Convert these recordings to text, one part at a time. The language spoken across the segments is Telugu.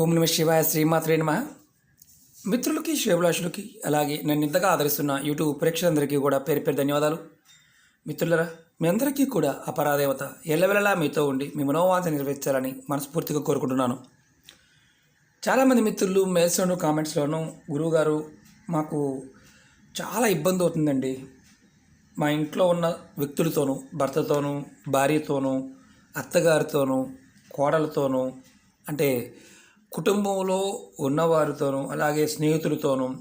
ఓం నమ శివాయ శ్రీమాత్రే నమ. మిత్రులకి శివభిలాషులకి అలాగే నన్ను ఇంతగా ఆదరిస్తున్న యూట్యూబ్ ప్రేక్షకులందరికీ కూడా పేరు పేరు ధన్యవాదాలు. మిత్రులరా మీ అందరికీ కూడా అపరాదేవత పరాదేవత ఎల్లవెల్లలా మీతో ఉండి మీ మనోవాంఛ నెరవేర్చాలని మనస్ఫూర్తిగా కోరుకుంటున్నాను. చాలామంది మిత్రులు మెయిల్స్లోను కామెంట్స్లోనూ గురువుగారు మాకు చాలా ఇబ్బంది అవుతుందండి. మా ఇంట్లో ఉన్న వ్యక్తులతోనూ భర్తతోనూ భార్యతోనూ అత్తగారితోనూ కోడలతోనూ అంటే కుటుంబంలో ఉన్నవారితోనూ అలాగే స్నేహితులతోనూ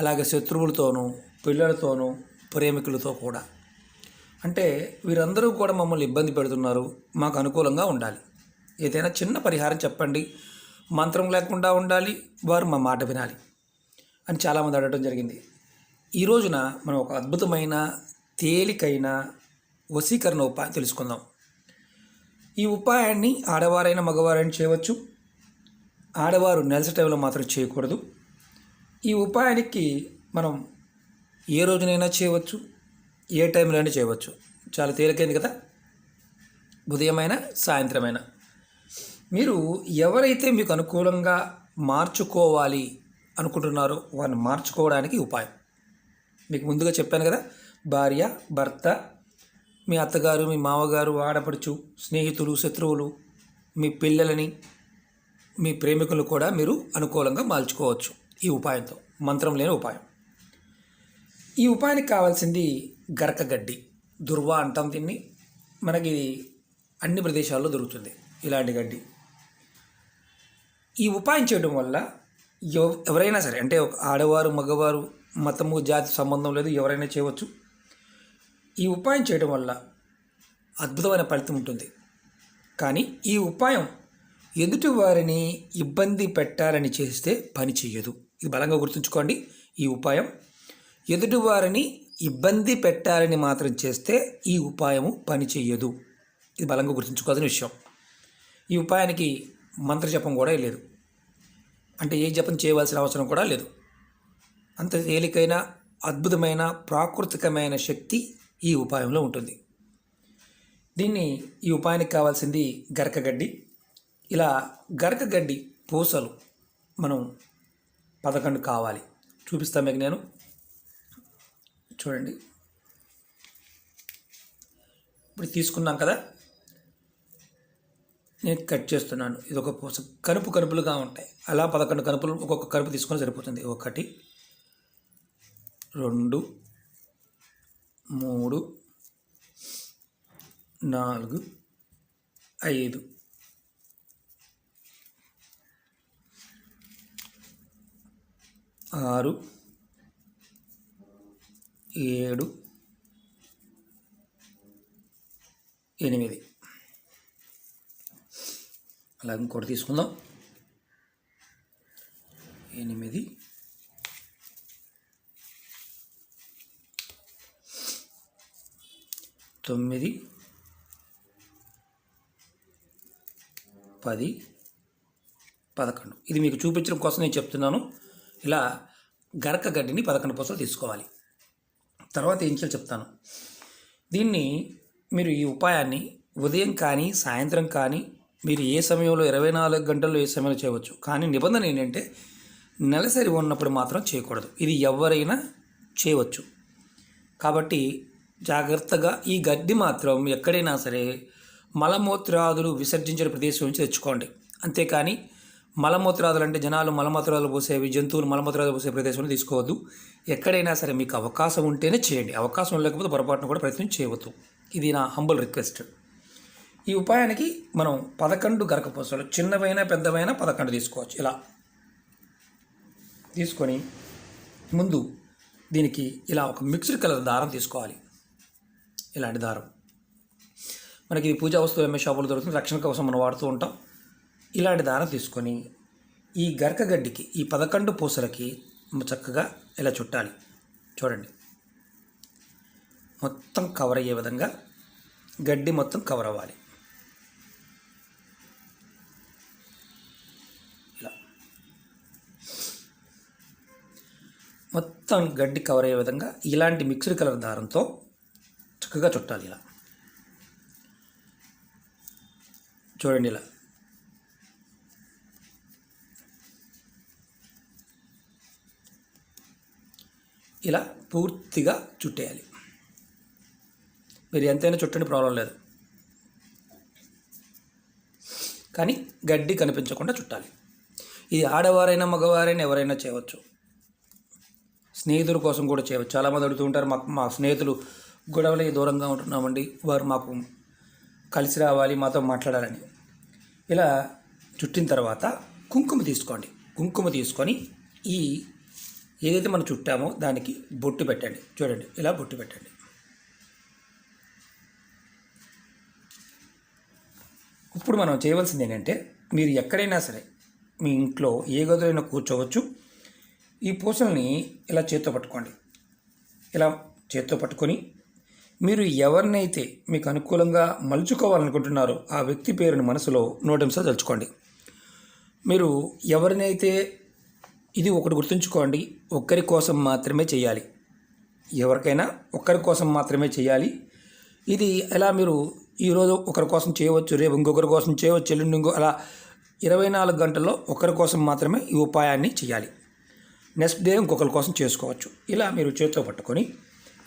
అలాగే శత్రువులతోనూ పిల్లలతోనూ ప్రేమికులతో కూడా. అంటే వీరందరూ కూడా మమ్మల్ని ఇబ్బంది పెడుతున్నారు. మాకు అనుకూలంగా ఉండాలి. ఏదైనా చిన్న పరిహారం చెప్పండి. మంత్రం లేకుండా ఉండాలి. వారు మా మాట వినాలి అని చాలామంది అడగడం జరిగింది. ఈ రోజున మనం ఒక అద్భుతమైన తేలికైన వశీకరణ ఉపాయం తెలుసుకుందాం. ఈ ఉపాయాన్ని ఆడవారైనా మగవారైనా చేయవచ్చు. ఆడవారు నెలస టైంలో మాత్రం చేయకూడదు. ఈ ఉపాయానికి మనం ఏ రోజునైనా చేయవచ్చు ఏ టైంలో అయినా చేయవచ్చు. చాలా తేలికైంది కదా? ఉదయమైన సాయంత్రమైన. మీరు ఎవరైతే మీకు అనుకూలంగా మార్చుకోవాలి అనుకుంటున్నారో వారిని మార్చుకోవడానికి ఉపాయం. మీకు ముందుగా చెప్పాను కదా భార్య భర్త మీ అత్తగారు మీ మామగారు ఆడపడుచు స్నేహితులు శత్రువులు మీ పిల్లలని మీ ప్రేమికులు కూడా మీరు అనుకూలంగా మార్చుకోవచ్చు. ఈ ఉపాయంతో. మంత్రం లేని ఉపాయం. ఈ ఉపాయానికి కావాల్సింది గరక గడ్డి. దుర్వా అంటాం దీన్ని. మనకి అన్ని ప్రదేశాల్లో దొరుకుతుంది ఇలాంటి గడ్డి. ఈ ఉపాయం చేయడం వల్ల ఎవరైనా సరే అంటే ఒక ఆడవారు మగవారు మతము జాతి సంబంధం లేదు ఎవరైనా చేయవచ్చు. ఈ ఉపాయం చేయడం వల్ల అద్భుతమైన ఫలితం ఉంటుంది. కానీ ఈ ఉపాయం ఎదుటి వారిని ఇబ్బంది పెట్టాలని చేస్తే పని చేయదు ఇది బలంగా గుర్తుంచుకోండి. ఈ ఉపాయం. ఎదుటి వారిని ఇబ్బంది పెట్టాలని మాత్రం చేస్తే ఈ ఉపాయము పని చేయదు ఇది బలంగా గుర్తుంచుకోవాల్సిన విషయం. ఈ ఉపాయానికి మంత్ర జపం కూడా లేదు. అంటే ఏ జపం చేయవలసిన అవసరం కూడా లేదు. అంత తేలికైన అద్భుతమైన ప్రాకృతికమైన శక్తి ఈ ఉపాయంలో ఉంటుంది. దీన్ని ఈ ఉపాయానికి కావాల్సింది గరకగడ్డి. ఇలా గరకగడ్డి పూసలు మనం పదకొండు కావాలి. చూపిస్తాను మీకు నేను. చూడండి. ఇప్పుడు తీసుకున్నాం కదా. నేను కట్ చేస్తున్నాను. ఇది ఒక పూస. కనుపు కనుపులుగా ఉంటాయి. అలా పదకొండు కనుపులు ఒక్కొక్క కనుపు తీసుకొని సరిపోతుంది. ఒకటి రెండు మూడు నాలుగు ఐదు. ఆరు ఏడు ఎనిమిది. అలా ఇంకోటి తీసుకుందాం. ఎనిమిది తొమ్మిది పది పదకొండు. ఇది మీకు చూపించడం కోసం నేను చెప్తున్నాను. ఇలా గరక గడ్డిని పదకొండు పూసలు తీసుకోవాలి. తర్వాత ఏం చేయాలి చెప్తాను. దీన్ని మీరు ఈ ఉపాయాన్ని ఉదయం కానీ సాయంత్రం కానీ మీరు ఏ సమయంలో ఇరవై నాలుగు గంటల్లో ఏ సమయంలో చేయవచ్చు. కానీ నిబంధన ఏంటంటే నెలసరి ఉన్నప్పుడు మాత్రం చేయకూడదు. ఇది ఎవరైనా చేయవచ్చు. కాబట్టి జాగ్రత్తగా ఈ గడ్డి మాత్రం ఎక్కడైనా సరే మలమూత్రాదులు విసర్జించిన ప్రదేశం నుంచి తెచ్చుకోండి. అంతేకాని మలమూత్రాదులు అంటే జనాలు మలమూత్రాలు పోసేవి జంతువులు మలమూత్రాలు పోసే ప్రదేశంలో తీసుకోవద్దు. ఎక్కడైనా సరే మీకు అవకాశం ఉంటేనే చేయండి. అవకాశం లేకపోతే పొరపాటున కూడా ప్రయత్నం చేయవద్దు. ఇది నా హంబుల్ రిక్వెస్ట్ ఈ ఉపాయానికి మనం పదకొండు గరకపోసలు చిన్నవైనా పెద్దవైనా పదకొండు తీసుకోవచ్చు. ఇలా తీసుకొని ముందు దీనికి ఇలా ఒక మిక్స్డ్ కలర్ దారం తీసుకోవాలి. ఇలాంటి దారం. మనకి ఇది పూజా వస్తువు ఎంఏ షాపులు దొరుకుతుంది. రక్షణ కోసం మనం వాడుతూ ఉంటాం. ఇలాంటి దారం తీసుకొని ఈ గరకగడ్డికి ఈ పదకొండు పూసలకి చక్కగా ఇలా చుట్టాలి. చూడండి. మొత్తం కవర్ అయ్యే విధంగా గడ్డి మొత్తం కవర్ అవ్వాలి. ఇలా. మొత్తం గడ్డి కవర్ అయ్యే విధంగా ఇలాంటి మిక్స్డ్ కలర్ దారంతో చక్కగా చుట్టాలి ఇలా. చూడండి ఇలా. ఇలా పూర్తిగా చుట్టేయాలి. మీరు ఎంతైనా చుట్టండి ప్రాబ్లం లేదు. కానీ గడ్డి కనిపించకుండా చుట్టాలి. ఇది ఆడవారైనా మగవారైనా ఎవరైనా చేయవచ్చు. స్నేహితుల కోసం కూడా చేయవచ్చు. చాలామంది అడుగుతూ ఉంటారు మాకు మా స్నేహితులు గొడవలకి దూరంగా ఉంటున్నామండి. వారు మాకు కలిసి రావాలి మాతో మాట్లాడాలని. ఇలా చుట్టిన తర్వాత కుంకుమ తీసుకోండి. కుంకుమ తీసుకొని ఈ ఏదైతే మనం చుట్టామో దానికి బొట్టు పెట్టండి. చూడండి ఇలా బొట్టు పెట్టండి. ఇప్పుడు మనం చేయవలసింది ఏంటంటే మీరు ఎక్కడైనా సరే మీ ఇంట్లో ఏ గదిలో కూర్చోవచ్చు. ఈ పూసల్ని ఇలా చేత్తో పట్టుకోండి. ఇలా చేత్తో పట్టుకొని మీరు ఎవరినైతే మీకు అనుకూలంగా మలుచుకోవాలనుకుంటున్నారో ఆ వ్యక్తి పేరుని మనసులో నోటంసా తలుచుకోండి. మీరు ఎవరినైతే ఇది ఒకటి గుర్తుంచుకోండి. ఒక్కరి కోసం మాత్రమే చేయాలి. ఎవరికైనా ఒక్కరి కోసం మాత్రమే చేయాలి. ఇది ఎలా మీరు ఈరోజు ఒకరి కోసం చేయవచ్చు రేపు ఇంకొకరి కోసం చేయవచ్చు ఎల్లుండి ఇంకో అలా ఇరవై నాలుగు గంటల్లో ఒకరి కోసం మాత్రమే ఈ ఉపాయాన్ని చేయాలి. నెక్స్ట్ డే ఇంకొకరి కోసం చేసుకోవచ్చు. ఇలా మీరు చేతితో పట్టుకొని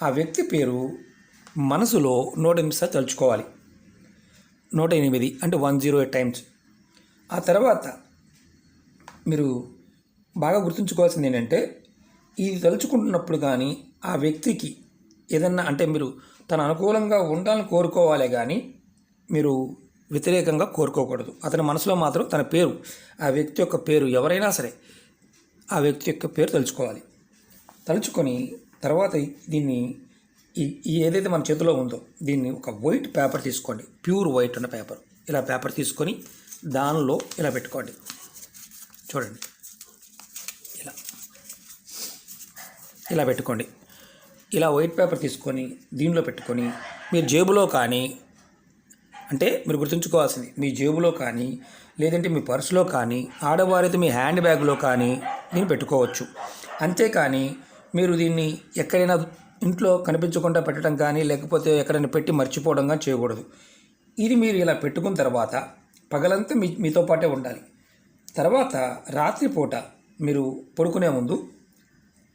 ఆ వ్యక్తి పేరు మనసులో నూట ఎనిమిది తలుచుకోవాలి. నూట ఎనిమిది అంటే వన్ జీరో ఎయిట్ టైమ్స్. ఆ తర్వాత మీరు బాగా గుర్తుంచుకోవాల్సింది ఏంటంటే ఇది తలుచుకుంటున్నప్పుడు కానీ ఆ వ్యక్తికి ఏదన్నా అంటే మీరు తన అనుకూలంగా ఉండాలని కోరుకోవాలే కానీ మీరు వ్యతిరేకంగా కోరుకోకూడదు. అతని మనసులో మాత్రం తన పేరు ఆ వ్యక్తి యొక్క పేరు ఎవరైనా సరే ఆ వ్యక్తి యొక్క పేరు తలుచుకోవాలి. తలుచుకొని తర్వాత దీన్ని ఈ ఏదైతే మన చేతిలో ఉందో దీన్ని ఒక వైట్ పేపర్ తీసుకోండి. ప్యూర్ వైట్ ఉన్న పేపర్. ఇలా పేపర్ తీసుకొని దానిలో ఇలా పెట్టుకోండి. చూడండి. ఇలా పెట్టుకోండి. ఇలా వైట్ పేపర్ తీసుకొని దీనిలో పెట్టుకొని మీరు జేబులో కానీ అంటే మీరు గుర్తుంచుకోవాల్సింది మీ జేబులో కానీ లేదంటే మీ పర్సులో కానీ ఆడవారైతే మీ హ్యాండ్ బ్యాగ్లో కానీ దీన్ని పెట్టుకోవచ్చు. అంతేకాని మీరు దీన్ని ఎక్కడైనా ఇంట్లో కనిపించకుండా పెట్టడం కానీ లేకపోతే ఎక్కడైనా పెట్టి మర్చిపోవడం కానీ చేయకూడదు. ఇది మీరు ఇలా పెట్టుకున్న తర్వాత పగలంతా మీ మీతో పాటే ఉండాలి. తర్వాత రాత్రిపూట మీరు పడుకునే ముందు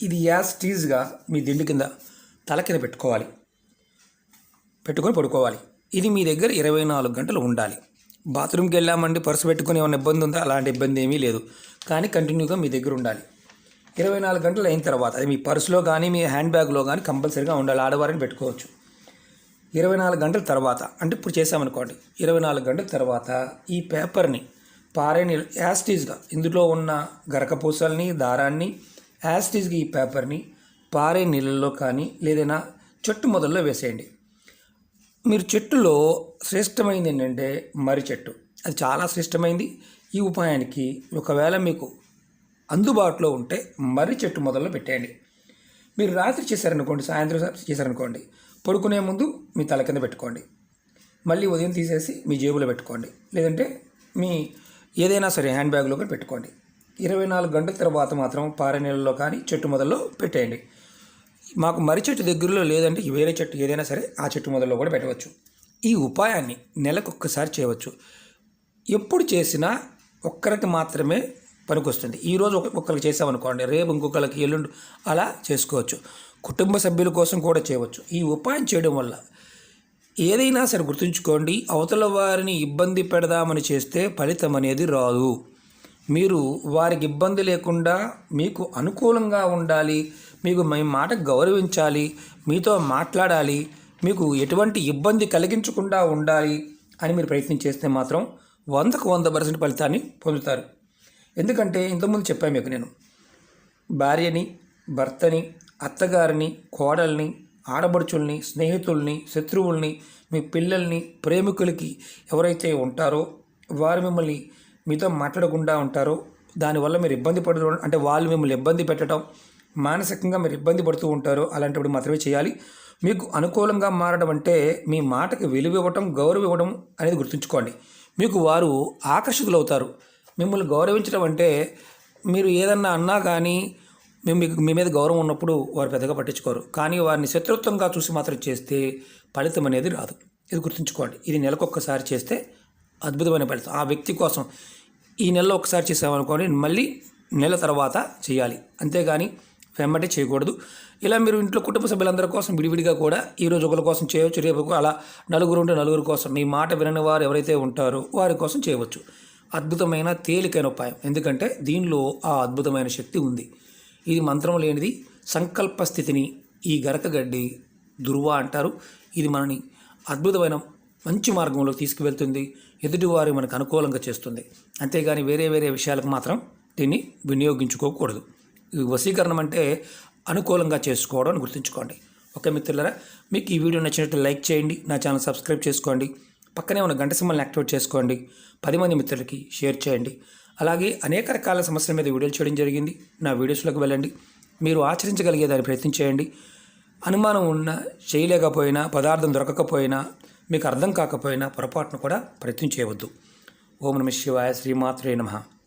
ఇది యాజ్ టీజ్గా మీ దిండు కింద తల కింద పెట్టుకోవాలి. పెట్టుకొని పడుకోవాలి. ఇది మీ దగ్గర ఇరవై నాలుగు గంటలు ఉండాలి. బాత్రూమ్కి వెళ్ళామండి పర్సు పెట్టుకుని ఏమైనా ఇబ్బంది ఉందా? అలాంటి ఇబ్బంది ఏమీ లేదు. కానీ కంటిన్యూగా మీ దగ్గర ఉండాలి. ఇరవై నాలుగు గంటలు అయిన తర్వాత అది మీ పర్సులో కానీ మీ హ్యాండ్ బ్యాగ్లో కానీ కంపల్సరీగా ఉండాలి. ఆడవారిని పెట్టుకోవచ్చు. ఇరవై నాలుగు గంటల తర్వాత అంటే ఇప్పుడు చేసామనుకోండి ఇరవై నాలుగు గంటల తర్వాత ఈ పేపర్ని పారే నీళ్ళు యాస్టీజ్గా ఇందులో ఉన్న గరకపూసల్ని దారాన్ని యాస్టీజ్గా ఈ పేపర్ని పారే నీళ్ళల్లో కానీ లేదైనా చెట్టు మొదల్లో వేసేయండి. మీరు చెట్టులో శ్రేష్టమైంది ఏంటంటే మర్రి చెట్టు. అది చాలా శ్రేష్టమైంది. ఈ ఉపాయానికి ఒకవేళ మీకు అందుబాటులో ఉంటే మర్రి చెట్టు మొదల్లో పెట్టేయండి. మీరు రాత్రి చేశారనుకోండి సాయంత్రం చేశారనుకోండి పడుకునే ముందు మీ తల కింద పెట్టుకోండి. మళ్ళీ ఉదయం తీసేసి మీ జేబులో పెట్టుకోండి. లేదంటే మీ ఏదైనా సరే హ్యాండ్ బ్యాగ్లో కూడా పెట్టుకోండి. ఇరవై నాలుగు గంటల తర్వాత మాత్రం పారే నీళ్ళలో కానీ చెట్టు మొదల్లో పెట్టేయండి. మాకు మర్రి చెట్టు దగ్గరలో లేదంటే వేరే చెట్టు ఏదైనా సరే ఆ చెట్టు మొదల్లో కూడా పెట్టవచ్చు. ఈ ఉపాయాన్ని నెలకొక్కసారి చేయవచ్చు. ఎప్పుడు చేసినా ఒక్కరికి మాత్రమే పనికొస్తుంది. ఈరోజు ఒక ఒక్కరికి చేసామనుకోండి రేపు ఇంకొకరికి ఎల్లుండి అలా చేసుకోవచ్చు. కుటుంబ సభ్యుల కోసం కూడా చేయవచ్చు. ఈ ఉపాయం చేయడం వల్ల ఏదైనా సరే గుర్తుంచుకోండి అవతల వారిని ఇబ్బంది పెడదామని చేస్తే ఫలితం అనేది రాదు. మీరు వారికి ఇబ్బంది లేకుండా మీకు అనుకూలంగా ఉండాలి మీకు మీ మాట గౌరవించాలి మీతో మాట్లాడాలి మీకు ఎటువంటి ఇబ్బంది కలిగించకుండా ఉండాలి అని మీరు ప్రయత్నం చేస్తే మాత్రం వందకు వంద పర్సెంట్ ఫలితాన్ని పొందుతారు. ఎందుకంటే ఇంతకుముందు చెప్పాను మీకు నేను. భార్యని భర్తని అత్తగారిని కోడల్ని ఆడబడుచుల్ని స్నేహితుల్ని శత్రువుల్ని మీ పిల్లల్ని ప్రేమికులకి ఎవరైతే ఉంటారో వారు మిమ్మల్ని మీతో మాట్లాడకుండా ఉంటారు. దానివల్ల మీరు ఇబ్బంది పడుతూ అంటే వాళ్ళు మిమ్మల్ని ఇబ్బంది పెట్టడం మానసికంగా మీరు ఇబ్బంది పడుతూ ఉంటారు. అలాంటప్పుడు మాత్రమే చేయాలి. మీకు అనుకూలంగా మారడం అంటే మీ మాటకి విలువ ఇవ్వటం గౌరవ ఇవ్వడం అనేది గుర్తుంచుకోండి. మీకు వారు ఆకర్షితులవుతారు. మిమ్మల్ని గౌరవించడం అంటే మీరు ఏదన్నా అన్నా కానీ మేము మీకు మీ మీద గౌరవం ఉన్నప్పుడు వారు పెద్దగా పట్టించుకోరు. కానీ వారిని శత్రుత్వంగా చూసి మాత్రం చేస్తే ఫలితం అనేది రాదు. ఇది గుర్తుంచుకోండి. ఇది నెలకొక్కసారి చేస్తే అద్భుతమైన ఫలితం. ఆ వ్యక్తి కోసం ఈ నెలలో ఒకసారి చేసామనుకోండి మళ్ళీ నెల తర్వాత చేయాలి. అంతేగాని వెంబటే చేయకూడదు. ఇలా మీరు ఇంట్లో కుటుంబ సభ్యులందరి కోసం విడివిడిగా కూడా ఈరోజు ఒకరి కోసం చేయవచ్చు రేపు అలా నలుగురు ఉంటే నలుగురు కోసం. మీ మాట వినని వారు ఎవరైతే ఉంటారో వారి కోసం చేయవచ్చు. అద్భుతమైన తేలికైన ఉపాయం. ఎందుకంటే దీనిలో ఆ అద్భుతమైన శక్తి ఉంది. ఇది మంత్రం లేనిది సంకల్ప స్థితిని ఈ గరకగడ్డి దుర్వా అంటారు. ఇది మనని అద్భుతమైన మంచి మార్గంలో తీసుకువెళ్తుంది ఎదుటివారి మనకు అనుకూలంగా చేస్తుంది. అంతేగాని వేరే వేరే విషయాలకు మాత్రం దీన్ని వినియోగించుకోకూడదు. ఈ వశీకరణం అంటే అనుకూలంగా చేసుకోవడం అని గుర్తుంచుకోండి. ఓకే మిత్రులరా మీకు ఈ వీడియో నచ్చినట్టు లైక్ చేయండి నా ఛానల్ సబ్స్క్రైబ్ చేసుకోండి పక్కనే ఉన్న గంట సింబల్ని యాక్టివేట్ చేసుకోండి పది మంది మిత్రులకి షేర్ చేయండి. అలాగే అనేక రకాల సమస్యల మీద వీడియోలు చేయడం జరిగింది. నా వీడియోస్లోకి వెళ్ళండి. మీరు ఆచరించగలిగే దాన్ని ప్రయత్నం చేయండి. అనుమానం ఉన్నా చేయలేకపోయినా పదార్థం దొరకకపోయినా మీకు అర్థం కాకపోయినా పొరపాటును కూడా ప్రయత్నం చేయవద్దు. ఓం నమ శివాయ శ్రీమాత్రే నమః.